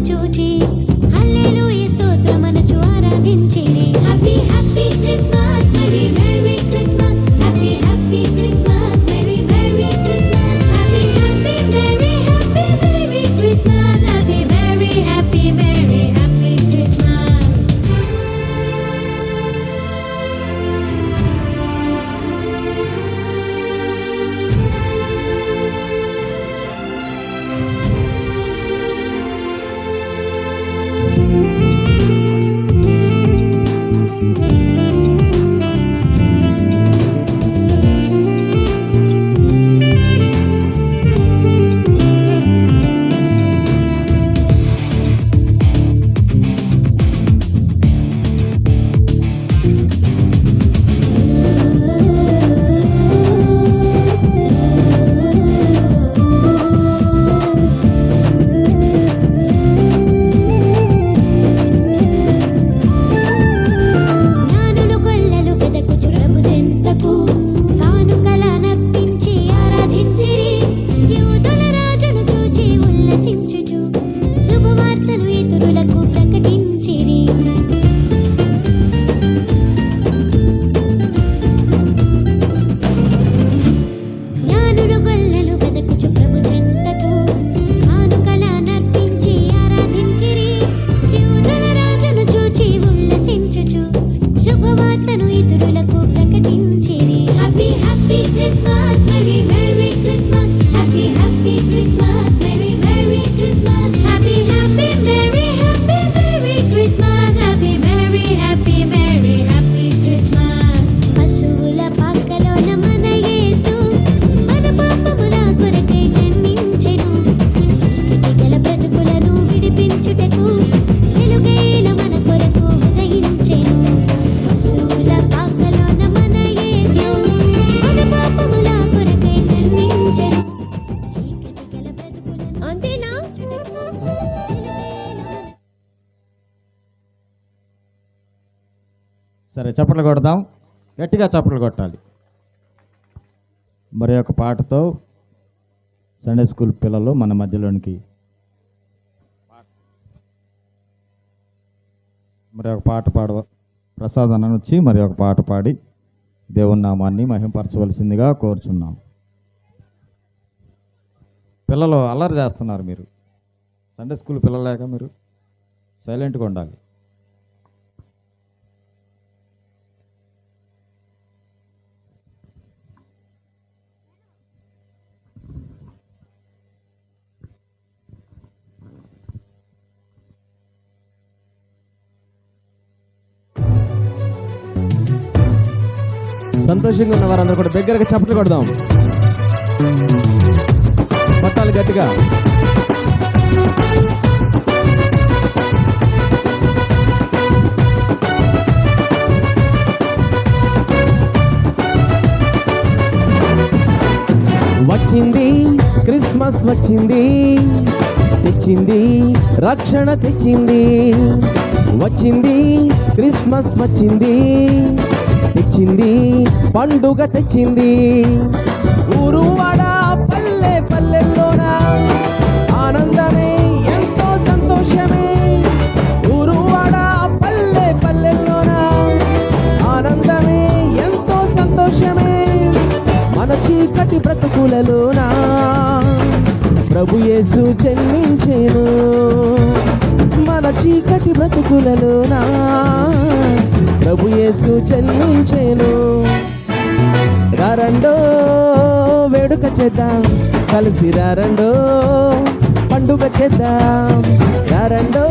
చూచి సరే చప్పట్లు కొడదాం. గట్టిగా చప్పట్లు కొట్టాలి. మరి ఒక పాటతో సండే స్కూల్ పిల్లలు మన మధ్యలోనికి మరి ఒక పాట పాడ ప్రసాద్ అన్న వచ్చి మరి ఒక పాట పాడి దేవుని నామాన్ని మహింపరచవలసిందిగా కోరుచున్నాం. పిల్లలు అల్లరి చేస్తున్నారు మీరు. సండే స్కూల్ పిల్లలేక మీరు? సైలెంట్గా ఉండాలి. సంతోషంగా ఉన్న వారందరూ కూడా దగ్గరగా చప్పట్లు కొడదాం. కొట్టాలి గట్టిగా. వచ్చింది క్రిస్మస్ వచ్చింది తెచ్చింది రక్షణ తెచ్చింది. వచ్చింది క్రిస్మస్ వచ్చింది. తెచ్చింది పండుగ తెచ్చింది. ఊరు వాడ పల్లె పల్లెల్లోన? ఆనందమే ఎంతో సంతోషమే. ఊరు వాడ పల్లె పల్లెల్లోన? ఆనందమే ఎంతో సంతోషమే. మన చీకటి బ్రతుకులలోన? ప్రభు యేసు జన్మించేను. మన చీకటి బ్రతుకులలోనా? ప్రభు యేసు జన్మించేను. రారండో వేడుక చేద్దాం. కలిసి రారండో పండుగ చేద్దాం. రారండో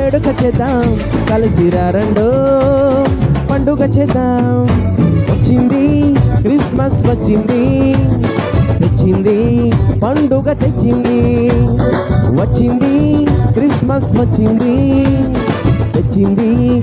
వేడుక చేద్దాం. కలిసి రారండో పండుగ చేద్దాం. వచ్చింది క్రిస్మస్ వచ్చింది. తెచ్చింది పండుగ తెచ్చింది. వచ్చింది క్రిస్మస్ వచ్చింది. తెచ్చింది.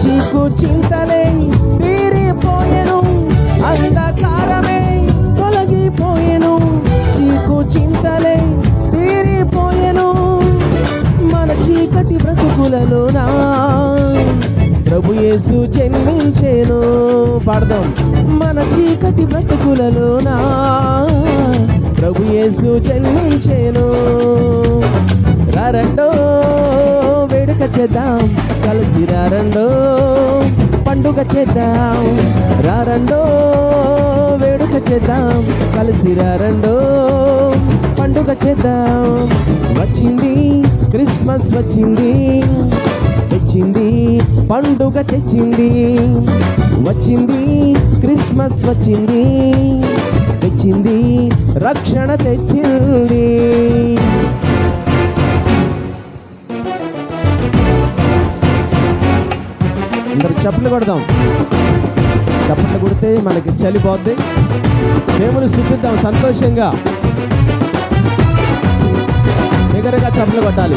చీకు చింతలే తీరిపోయెను అంధకారమే తొలగిపోయెను చీకు చింతలే తీరిపోయెను. మన చీకటి బ్రతుకులలోనా? ప్రభు యేసు జన్మించేను. పాడదాం. మన చీకటి బ్రతుకులలోనా? ప్రభు యేసు జన్మించేను. రారండో వేడుక చేద్దాం కలిసి రారండో పండుగ చేద్దాం. రారండో వేడుక చేద్దాం కలిసి రారండో పండుగ చేద్దాం. వచ్చింది క్రిస్మస్ వచ్చింది తెచ్చింది పండుగ తెచ్చింది. వచ్చింది క్రిస్మస్ వచ్చింది తెచ్చింది రక్షణ తెచ్చింది. చప్పట్లు కొడదాం. చప్పట్లు కొడితే మనకి చలిపోద్ది దేవుని స్థుతిద్దాం సంతోషంగా. బిగరగా చప్పట్లు కొట్టాలి.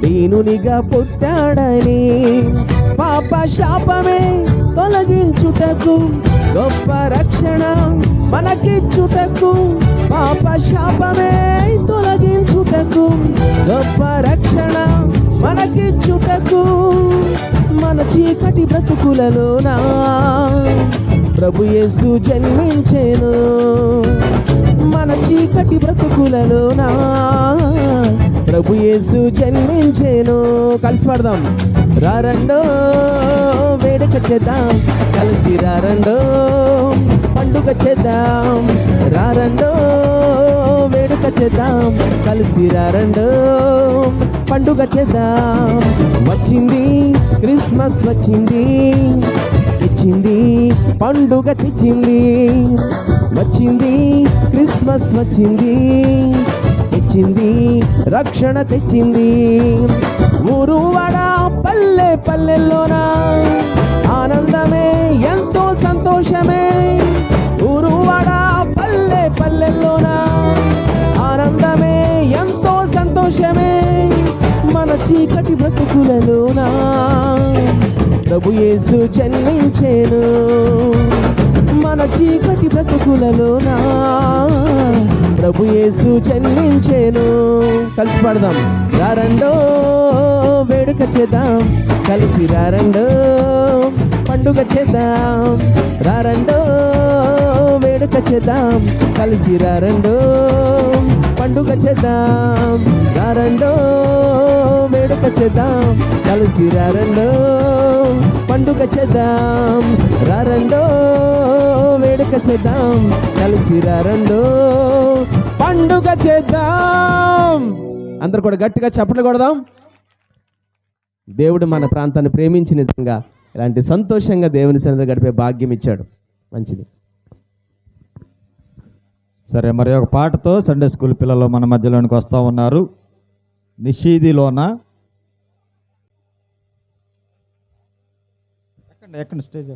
దీనునిగా పుట్టాడని పాప శాపమే తొలగించుటకు గొప్ప రక్షణ మనకిచ్చుటకు పాప శాపమే తొలగించుటకు గొప్ప రక్షణ మనకిచ్చుటకు మన చీకటి బ్రతుకులలోనా? ప్రభు యేసు జన్మించేను. మన చీకటి బ్రతుకులలోనా? ప్రభు యేసు జన్మించేను. కలిసి పాడదాం. రారండో వేడుక చేద్దాం. కలిసి రారండో పండుగ చేద్దాం. రారండో వేడుక చేద్దాం. కలిసి రారండో పండుగ చేద్దాం. వచ్చింది క్రిస్మస్ వచ్చింది. తెచ్చింది పండుగ తెచ్చింది. వచ్చింది క్రిస్మస్ వచ్చింది. తెచ్చింది రక్షణ తెచ్చింది. ఊరువాడ పల్లె పల్లెల్లోన ఆనందమే ఎంతో సంతోషమే. ఊరువాడ పల్లె పల్లెల్లోన ఆనందమే ఎంతో సంతోషమే. మన చీకటి బ్రతుకులలోనా ప్రభు యేసు జన్మించేను. మన చీకటి బ్రతుకులలోనా ప్రభు యేసు చెల్లించేను కలిసి పాడదాం. రారండో వేడుక చేద్దాం. కలిసి రారండో పండుగ చేద్దాం. రారండో వేడుక చేద్దాం. కలిసి రారండో పండుగ చేద్దాం. రారండో వేడుక చేద్దాం. కలిసి రారండో పండుగ చేద్దాం. రారండో వేడుక చేద్దాం. కలిసి రారండో పండుగ చేద్దాం. అందరు కూడా గట్టిగా చప్పట్లు కొడదాం. దేవుడు మన ప్రాంతాన్ని ప్రేమించి నిజంగా ఇలాంటి సంతోషంగా దేవుని సన్నిధి గడిపే భాగ్యం ఇచ్చాడు. మంచిది. సరే మరి ఒక పాటతో సండే స్కూల్ పిల్లలు మన మధ్యలోనికి వస్తూ ఉన్నారు. నిషీదిలోన ఎక్కండి ఎక్కండి స్టేజ్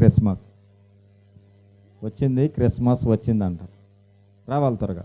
క్రిస్మస్. వచ్చింది క్రిస్మస్ వచ్చిందంట. రావాలి త్వరగా.